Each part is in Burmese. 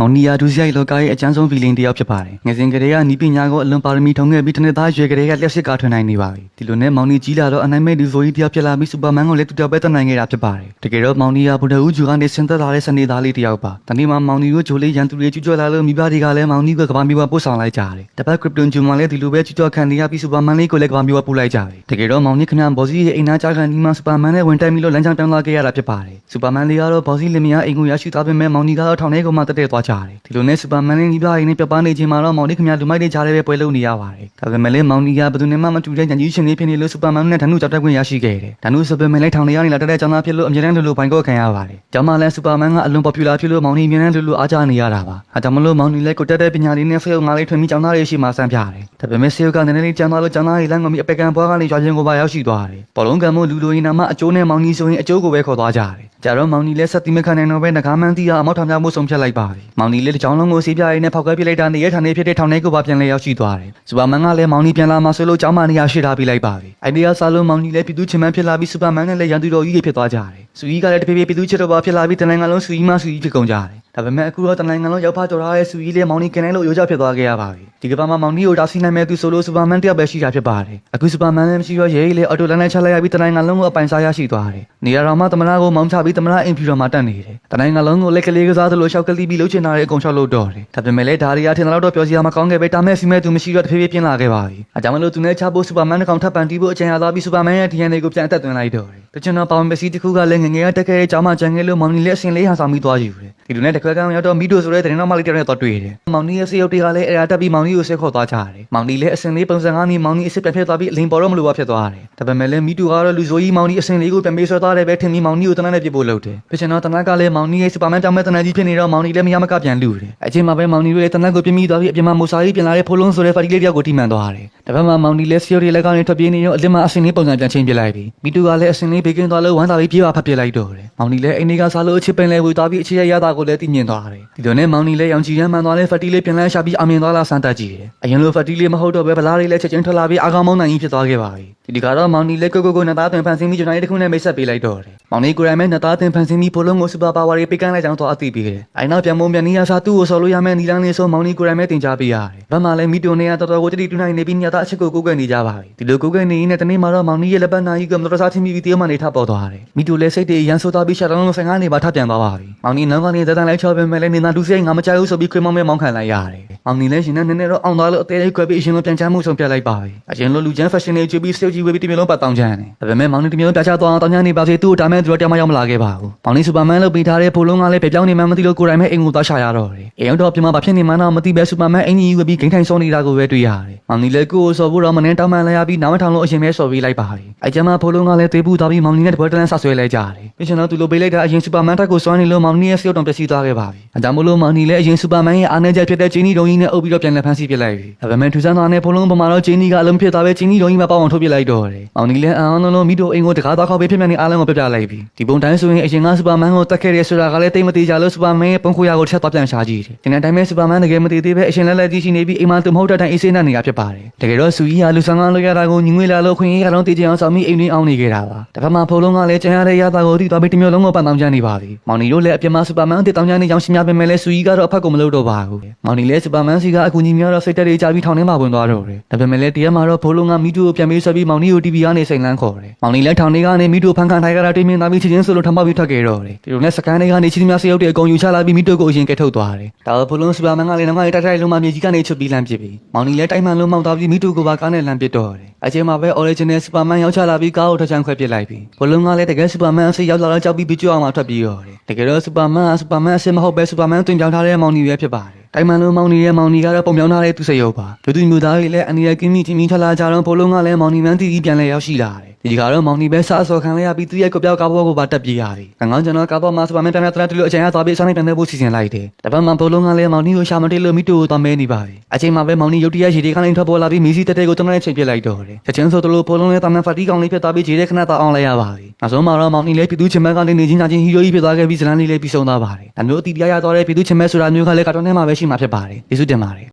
မောင်နီယာဒူစီရိုက်လောကရဲ့အကျန်းဆုံးဖီလင်းတစ်ယောက်ဖြစ်ပါတယ်ငယ်စဉ်ကလေးကနီးပညာကိုအလွန်ပါရမီထုံခဲ့ပြီးတစ်နှစ်သားရွယ်ကလေးကလျှက်စစ်ကားထွင်နိုင်နေပါပြီဒီလိုနဲ့မောင်နီကြီးလာတော့အနိုင်မဲ့လူဆိုကြီးတစ်ယောက်ဖြစ်လာပြီးစူပါမန်ကိုလည်းတူတောက်ပဲတတ်နိုင်ခဲ့တာဖြစ်ပါတယ်တကယ်တော့မောင်နီယာဗုဒ္ဓဦးဂျူကနေဆင်းသက်လာတဲ့စနေသားလေးတစ်ယောက်ပါတနေ့မှာမောင်နီကိုဂျိုလေးရန်သူတွေကျူးကျော်လာလို့မိဘတွေကလည်းမောင်နီကိုကဘာမျိုးပို့ဆောင်လိုက်ကြတယ်တပတ်ကရစ်ပတွန်ဂျူမလည်းဒီလိုပဲကျူးကျော်ခံနေရပြီးစူပါမန်လေးကိုလည်းကဘာမျိုးပို့လိုက်ကြတယ်တကယ်တော့မောင်နီခဏဘော်စီရဲ့အိမ်သားကြားခံဒီမှာစူပါမန်နဲ့ဝင်တိုက်ပြီးလို့လမ်းကြောင်းတောင်းလာခဲ့ရတာဖြစ်ပါတယ်စူပါမန်လေးကတော့ဘော်စီလင်မယားအိမ်ကိုရရှိသွားပေမဲ့မောင်နီကတော့ထောင်ထဲကိုမှတက်တဲ့သွားကြတယ်ဒီလိုနဲ့စူပါမန်နဲ့ညီပြအိမ်နဲ့ပြပနေချိန်မှာတော့မောင်နီခင်ဗျာလူမိုက်တွေကြားထဲပဲပွဲလုံးနေရပါတယ်ဒါပေမဲ့လည်းမောင်နီကဘယ်သူနဲ့မှမတူတဲ့ညကြီးရှင်လေးဖြစ်နေလို့စူပါမန်နဲ့ဓာနုကြောက်တက်ခွင့်ရရှိခဲ့တယ်ဓာနုဆိုပေမဲ့လည်းထောင်ထဲကနေလာတဲ့ကျောင်းသားဖြစ်လို့အမြဲတမ်းလူလူဘိုင်ကောခံရပါတယ်ကျောင်းမလည်းစူပါမန်ကအလွန် popular ဖြစ်လို့မောင်နီအမြဲတမ်းလူလူအားကြနေရတာပါအဲဒါမလို့မောင်နီလည်းကိုတက်တဲ့ပညာလေးနဲ့ဆေးရုံငါလေးထွင်ပြီးကျောင်းသားတွေရှိမှစမ်းပြတယ်ဒါပေမဲ့ဆေးရုံကနည်းနည်းလေးကျောင်းသားလို့ကျောင်းသားတွေလမ်းကုန်ပြီးအပက်ကန်ဘွားကနေရွာချင်းကိုပါရောက်ရှိသွားတယ်ဘောလုံးကံမို့လူလိုရင်နာမအကျိုးနဲ့မောင်နီဆိုရင်အကျိုးကိုပဲခေါ်သွားကြတယ် ကြတော့မောင်နီလည်းဆက်တိမခံနိုင်တော့ပဲငကားမန်းတီးကအမောက်ထောင်ပြမှုဆုံးဖြတ်လိုက်ပါပြီမောင်နီလည်းတစ်ချောင်းလုံးကိုစီးပြရင်းနဲ့ဖောက်ခွဲပြလိုက်တာနေရထောင်နေဖြစ်တဲ့ထောင်ထဲကိုပါပြန်လဲရောက်ရှိသွားတယ်စူပါမန်ကလည်းမောင်နီပြန်လာမှဆိုလို့ကျောင်းမနေရာရှိထားပြီးလိုက်ပါပြီအိုင်ဒီယာဆာလုံးမောင်နီလည်းပြည်သူချင်းမန်းဖြစ်လာပြီးစူပါမန်နဲ့လည်းရန်သူတော်ကြီးတွေဖြစ်သွားကြတယ်စူကြီးကလည်းတဖြည်းဖြည်းပြည်သူချစ်တော်ပါဖြစ်လာပြီးတနင်္ဂနွေလုံးစူကြီးမှစူကြီးဖြစ်ကုန်ကြတယ် ဒါပေမဲ့အခုတော့တနင်္ဂနွေလုံးရောက်ဖကျော်ထားတဲ့စူကြီးလည်းမောင်နီကနိုင်လို့ရိုးကြဖြစ်သွားခဲ့ရပါပြီဒီကဘာမှာမောင်နီကိုတားဆီးနိုင်မဲ့သူဆိုလို့စူပါမန်တယောက်ပဲရှိတာဖြစ်ပါတယ်အခုစူပါမန်လည်းမရှိတော့ရဲကြီးလည်းအော်တိုလန်နဲ့ချလိုက်ရပြီးတနင်္ဂနွေလုံးကိုအပိုင်စားရရှိသွားတယ်နေရာတော်မှာသမနာကိုမောင်းချပြီးသမနာအင်ဖြူတော်မှာတက်နေတယ်တနင်္ဂနွေလုံးကိုလက်ကလေးကစားသလိုရှောက်ကလေးပြီးလှုပ်ချင်တာတဲ့အကုန်ရှောက်လို့တော့တယ်ဒါပေမဲ့လည်းဒါရီယာထင်တော့တော့ပြောစီရမှာကောင်းခဲ့ပဲတာမဲ့စီမဲ့သူမရှိတော့တဖြည်းဖြည်းပြင်းလာခဲ့ပါပြီအကြောင်းမလို့သူနဲ့ချဖို့စူပါမန်ကောင်ထပ်ပန်တီးဖို့အချိန်ရသွားပြီးစူပါမန်ရဲ့ DNA ကိုပြန်အသက်သွင်းလိုက်တော့တယ်တချင်တော့ပေါင်ပစီတစ်ခုကလည်းငငယ်ရတက်ခဲ့တဲ့ကြောင်းမှကြံခဲ့လို့မောင်နီလည်းအစင်လေးဟာဆောင်ပြီးသွားယူတယ် ဒီလိုနဲ့တခွဲကောင်ရောက်တော့မီတိုဆိုတဲ့တဲ့နောက်မလေးတယောက်နဲ့တော့တွေ့တယ်မောင်နီရဲ့စေရုပ်တွေကလည်းအရာတက်ပြီးမောင်နီကိုဆက်ခေါ်သွားကြတယ်မောင်နီလည်းအစင်လေးပုံစံကားနီမောင်နီအစ်စ်ပြန်ဖြစ်သွားပြီးအလင်းပေါ်တော့မလို့ပါဖြစ်သွားတယ်ဒါပေမဲ့လည်းမီတိုကတော့လူဆိုကြီးမောင်နီအစင်လေးကိုပြန်ပေးဆွဲသွားတယ်ပဲထင်ပြီးမောင်နီကိုတနက်နဲ့ပြစ်ဖို့လုပ်တယ်ဖြစ်ချင်တော့တနက်ကလည်းမောင်နီရဲ့စူပါမန်ကြောင့်မဲ့တနက်ကြီးဖြစ်နေတော့မောင်နီလည်းမရမကပြန်လူတယ်အချိန်မှာပဲမောင်နီရဲ့တနက်ကိုပြင်းပြီးသွားပြီးအပြင်မှာမူစာကြီးပြန်လာတဲ့ဖိုးလုံးဆိုတဲ့ဖာတီလေးတယောက်ကိုထိမှန်သွားတယ်ဒါပေမဲ့မောင်နီလည်းစီယိုရီလက်ကနေထွက်ပြေးနေတော့အလင်းမှာအစင်လေးပုံစံပြန်ချင်းပြလိုက်ပြီမီတိုကလည်းအစင်လေးဘေကင်းသွားလို့ဝမ်းသာပြီးပြေးပါဖတ်ပြလိုက်တော့တယ်မောင်နီလည်းအိမ်တွေကစားလို့အချစ်ပင်လဲဝေသွားပြီးအခြေရရတာကိုလည်းသိမြင်သွားတယ်ဒီလိုနဲ့မောင်နီလည်းရောင်ချီရမ်းမှန်သွားတဲ့ဖတ်တီလေးပြန်လဲရှာပြီးအမြင်သွားလာစမ်းတက်ကြည့်တယ်အရင်လိုဖတ်တီလေးမဟုတ်တော့ပဲဗလားလေးလည်းချက်ချင်းထွက်လာပြီးအာကောင်မောင်းနိုင်ကြီးဖြစ်သွားခဲ့ပါပြီ ဒီဒီကတော့မောင်နီလည်းကိုကိုကိုနသားသွင်ဖန်ဆင်းပြီးကျွန်တော်ရဲ့တစ်ခုနဲ့မိတ်ဆက်ပေးလိုက်တော့တယ်မောင်နီကိုရိုင်မဲနသားသွင်ဖန်ဆင်းပြီးဖိုလုံးကိုစူပါပါဝါတွေပေးကမ်းလိုက်ကြောင်းတော့အသိပေးတယ်အဲနောက်ပြန်မုံပြန်နီးရစားသူ့ကိုဆော်လို့ရမယ်နီလန်းလေးဆိုမောင်နီကိုရိုင်မဲတင် जा ပေးရတယ်ဗမာလည်းမီတိုနေရတော်တော်ကိုတတိတူနိုင်နေပြီးညသားအချက်ကိုကိုကွယ်နေကြပါပြီဒီလိုကိုကွယ်နေရင်တနေ့မှာတော့မောင်နီရဲ့လက်ပတ်နာကြီးကမတော်စားချင်းပြီးတယောက်မှနေထပေါ်သွားတယ်မီတိုလည်းစိတ်တွေရန်ဆိုးသွားပြီးရှာတော့လုံး55နေပါထပြန်သွားပါပြီမောင်နီနောက်ကနေတန်းတန်းလိုက်ချောပဲမဲ့လည်းနေသားဒူးစိတ်ငါမကြိုက်ဘူးဆိုပြီးခွေးမောင်းမဲမောင်းခံလိုက်ရတယ် မောင်နီလည်းရှင်နဲ့နည်းနည်းတော့အောင်သွားလို့အသေးလေးခွဲပြီးအရှင်လိုပြန်ချမ်းမှုဆုံးပြလိုက်ပါပြီအရှင်လိုလူချမ်း fashion တွေကြည့်ပြီးစတေးကြီးဝေးပြီးတမျိုးလုံးပတ်တောင်းချမ်းတယ်ဒါပေမဲ့မောင်နီတမျိုးပြချသွားအောင်တောင်းချမ်းနေပါစေသူ့ကိုဒါမဲ့သူတို့တယောက်မှရောက်မလာခဲ့ပါဘူးမောင်နီစူပါမန်လို့ပေးထားတဲ့ဖိုလုံးကလည်းပြပြောင်းနေမှမသိလို့ကိုယ်တိုင်မဲ့အိမ်ကိုသွားရှာရတော့တယ်အိမ်ရောက်တော့ပြမဘာဖြစ်နေမှန်းတော့မသိပဲစူပါမန်အင်ကြီးဝေးပြီးဂိမ်းထိုင်စောနေတာကိုပဲတွေ့ရတယ်မောင်နီလည်းကိုယ်ကိုစော်ဖို့တော့မနှင်းတောင်းမှန်လိုက်ရပြီးနားမထောင်လို့အရှင်ပဲစော်ပေးလိုက်ပါပြီအဲကျမဖိုလုံးကလည်းသေးပူသွားပြီးမောင်နီနဲ့တပွဲတန်းဆက်ဆွဲလဲကြတယ်ပြရှင်တော့သူလိုပေးလိုက်တာအရင်စူပါမန်တက်ကိုစွမ်းနေလို့မောင်နီရဲ့စေုပ်တုံပျက်စီးသွားခဲ့ပါပြီအဲဒါမို့လို့မောင်နီလည်းအရင်စူပါမန်ရဲ့အားနည်းချက်ဖြစ်တဲ့ဂျင်းနီဒုံကြီးနဲ့အုပ်ပြီးတော့ပြန်လည်ဖမ်းဆီးပစ်လိုက်ပြီဒါပေမဲ့ထူဆန်းသွားတဲ့ဖိုလုံးပမာတော့ဂျင်းနီကအလုံးဖြစ်သွားပဲဂျင်းနီဒုံကြီးမှာပေါအောင်ထုတ်ပစ်လိုက်တော့တယ်မောင်နီလည်းအအောင်လုံးမီတိုအိမ်ကိုတကားသွားခေါက်ပေးဖြစ်မြန်နေအားလုံးကိုပြပြလိုက်ပြီဒီပုံတိုင်းဆိုရင်အရင်ကစူပါမန်ကိုတက်ခဲ့တဲ့ဆိုတာကလည်းတိတ်မသေးကြလို့စူပါမန်ရဲ့ပုံခွေရကိုထက်သွားပြန်ရှာကြည့်တယ်ဒီနေ့တိုင်းပဲစူပါမန်တကယ်မသေးသေးပဲအရှင်လက်လက်ကြီးရှိနေပြီးအိမ်မှာသူမဟုတ်တဲ့တိုင်းအေးဆေးနေနေတာဖြစ်ပါတယ်တကယ်တော့စူကြီးဟာလူဆန်းကလို့ရတာကိုညီငွေလာလို့ခွင့်ရအောင်တည်ကြအောင်ဆောင်ပြီးအိမ်တွင်းအောင်နေခဲ့တာပါတစ်ဖက်မှာဖိုလုံးကလည်းကျန်ရတဲ့ရတာကိုတီးသွားပြီးတမျိုးလုံးကိုပန်တောင်းချနေပါပြီမောင်နီတို့လည်းအပြင်မှာစူပါမန်တစ်တောင်းချနေကြောင်းရှင်းပြပေးမယ်လဲစူကြီးကတော့အဖက်ကိုမလုပ်တော့ပါဘူးမောင်နီလည်းစူပါမန်စီကအကူကြီးများတော့စိတ်တက်လေးကြပြီးထောင်ထဲမှာဝင်သွားတော့တယ်ဒါပေမဲ့လည်းတရားမှာတော့ဖိုလုံးကမီတူကိုပြန်ပေးဆွဲပြီးမောင်နီကိုတီဗီကနေစိန်လန်းခေါ်တယ်မောင်နီလည်းထောင်ထဲကနေမီတူဖန်ခံထိုင်ကြတာတွေ့မြင်သားပြီးချင်းချင်းဆိုလို့ထမပြီးထွက်ခဲ့တော့တယ်ဒီလိုနဲ့စကန်တွေကနေချင်းများစေရုပ်တွေအကုန်ယူချလာပြီးမီတူကိုအရင်ကဲထုတ်သွားတယ်ဒါတော့ဖိုလုံးစူပါမန်ကလည်းနောက်ကနေတိုက်တိုက်လုံးမှမြေကြီးကနေချွတ်ပြီးလမ်းပစ်ပြီးမောင်နီလည်းတိုက်မှန်လုံးမောက်သွားပြီးမီတူကိုပါကားနဲ့လမ်းပစ်တော့တယ်အချိန်မှာပဲ original superman ရောက်ချလာပြီးကားကိုထချမ်းခွဲပစ်လိုက်ပြီးဖိုလုံးကလည်းတကယ် superman အစစ်ရောက်လာတော့ကြောက်ပြီးပြီးကျွအောင်မှထွက်ပြေးတော့တယ်တကယ်တော့ superman က superman အစစ်မဟုတ်ပဲ superman တွင်ပြောင်းထားတဲ့မောင်နီပဲဖြစ်ပါတယ် တိုင်မန်လုံးမောင်နီရဲ့မောင်နီကတော့ပုံပြောင်းထားတဲ့သူစရုပ်ပါလူသူမျိုးသားတွေလည်းအနေနဲ့ကင်းမိချင်းချင်းထလာကြတော့ဖိုလုံးကလည်းမောင်နီမန်းတီတီပြန်လဲရောက်ရှိလာတယ်ဒီကတော့မောင်နီပဲစားဆော်ခံလိုက်ရပြီးသူ့ရဲ့ကိုပြောက်ကားဘောကိုပါတက်ပြေးရတယ်။ငငေါကျွန်တော်ကားဘောမှာစပါမန်တန်တဲ့တရတူလို့အချိန်ရသွားပြီးအစားနဲ့တန်တဲ့ဖို့စီစဉ်လိုက်တယ်။တပတ်မှဘိုးလုံးကလည်းမောင်နီကိုရှာမတေးလို့မိတူကိုသွားမဲနေပါပြီ။အချိန်မှာပဲမောင်နီရုတ်တရက်ရေဒီခန်းလေးထွက်ပေါ်လာပြီးမီစီတက်တဲ့ကိုတမနဲ့ချိန်ပြစ်လိုက်တော့တယ်။ချက်ချင်းဆိုတလို့ဘိုးလုံးလည်းတမန်ဖာတီကောင်လေးဖြစ်သွားပြီးခြေတဲ့ခဏတော့အောင်လိုက်ရပါပြီ။နောက်ဆုံးမှာတော့မောင်နီလည်းပြည်သူချင်းမကနေနေချင်းချင်းဟီရိုကြီးဖြစ်သွားခဲ့ပြီးဇလန်လေးလည်းပြီးဆုံးသွားပါတယ်။ဒါမျိုးအတီးပြရရသွားတဲ့ပြည်သူချင်းမဆိုတာမျိုးကလည်းကာတွန်းထဲမှာပဲရှိမှာဖြစ်ပါတယ်။ကျေးဇူးတင်ပါတယ်။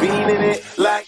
Feeling it like